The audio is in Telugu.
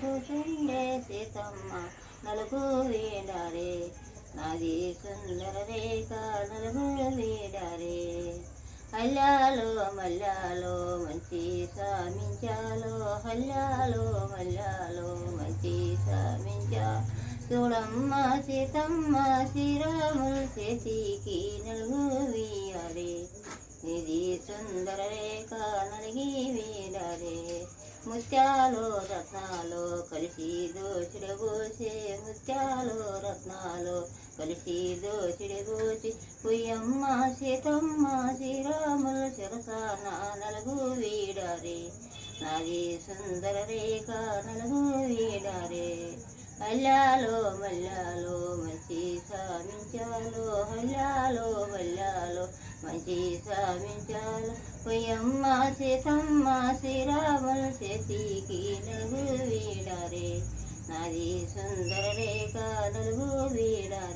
కూర్చుండే సీతమ్మ. నలుగు వీడారే నాది సుందర రేఖ నలుగు వీడారే. హల్లాలో మల్లాలో మంచి సామించాలో హల్లాలో మల్లాలో మంచి సామించా. చూడమ్మ సీతమ్మ శ్రీరాములు చేతికి నలుగు వీయారే ఇది సుందర రేఖ నలిగి ముత్యాలు రత్నాలు కలిసి దోచిడి పోసే ముత్యాలు రత్నాలు కలిసి దోచిడి పోసి పుయ్యమ్మ సీతమ్మ శ్రీరాముల శిరసాన నలుగు వీడారే. నాది సుందర రేఖ నలుగు వీడారే. అల్లాలో మల్లాలో మంచి సామించాలో హల్లాలో మల్లాలో మంచి సామించాలో పొయ్యమ్మ సీతమ్మ శ్రీరాముల చేతికి నలుగు వీడారే నాది సుందర రేఖ నలుగు వీడారే